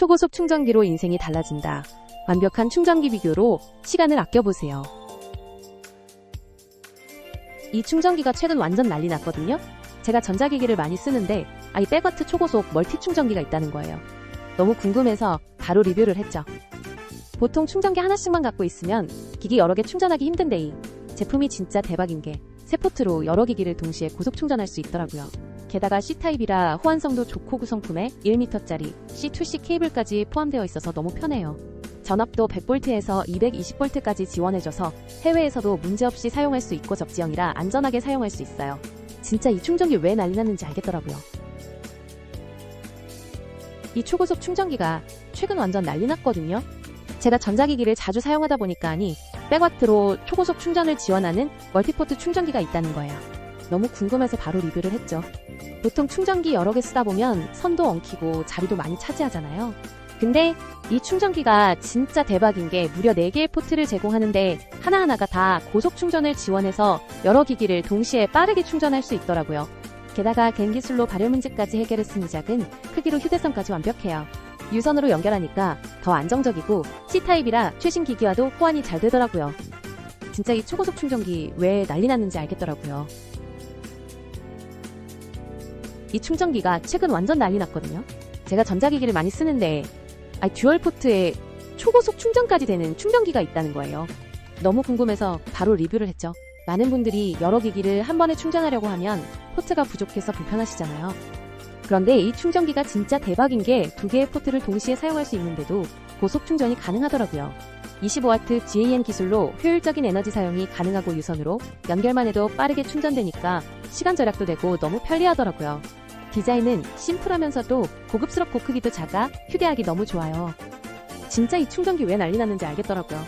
초고속 충전기로 인생이 달라진다. 완벽한 충전기 비교로 시간을 아껴보세요. 이 충전기가 최근 완전 난리 났거든요. 제가 전자기기를 많이 쓰는데 아이 백와트 초고속 멀티 충전기가 있다는 거예요. 너무 궁금해서 바로 리뷰를 했죠. 보통 충전기 하나씩만 갖고 있으면 기기 여러 개 충전하기 힘든데 이 제품이 진짜 대박인 게 세 포트로 여러 기기를 동시에 고속 충전할 수 있더라고요. 게다가 C타입이라 호환성도 좋고 구성품에 1m짜리 C2C 케이블까지 포함되어 있어서 너무 편해요. 전압도 100V에서 220V까지 지원해줘서 해외에서도 문제없이 사용할 수 있고 접지형이라 안전하게 사용할 수 있어요. 진짜 이 충전기 왜 난리 났는지 알겠더라고요. 이 초고속 충전기가 최근 완전 난리 났거든요. 제가 전자기기를 자주 사용하다 보니까 아니 백와트로 초고속 충전을 지원하는 멀티포트 충전기가 있다는 거예요. 너무 궁금해서 바로 리뷰를 했죠. 보통 충전기 여러 개 쓰다 보면 선도 엉키고 자리도 많이 차지하잖아요. 근데 이 충전기가 진짜 대박인 게 무려 4개의 포트를 제공하는데 하나하나가 다 고속 충전을 지원해서 여러 기기를 동시에 빠르게 충전할 수 있더라고요. 게다가 겐 기술로 발열 문제까지 해결했으니 작은 크기로 휴대성까지 완벽해요. 유선으로 연결하니까 더 안정적이고 C타입이라 최신 기기와도 호환이 잘 되더라고요. 진짜 이 초고속 충전기 왜 난리 났는지 알겠더라고요. 이 충전기가 최근 완전 난리 났거든요. 제가 전자기기를 많이 쓰는데 아, 듀얼 포트에 초고속 충전까지 되는 충전기가 있다는 거예요. 너무 궁금해서 바로 리뷰를 했죠. 많은 분들이 여러 기기를 한 번에 충전하려고 하면 포트가 부족해서 불편하시잖아요. 그런데 이 충전기가 진짜 대박인 게 두 개의 포트를 동시에 사용할 수 있는데도 고속 충전이 가능하더라고요. 25W GAN 기술로 효율적인 에너지 사용이 가능하고 유선으로 연결만 해도 빠르게 충전되니까 시간 절약도 되고 너무 편리하더라고요. 디자인은 심플하면서도 고급스럽고 크기도 작아 휴대하기 너무 좋아요. 진짜 이 충전기 왜 난리 났는지 알겠더라고요.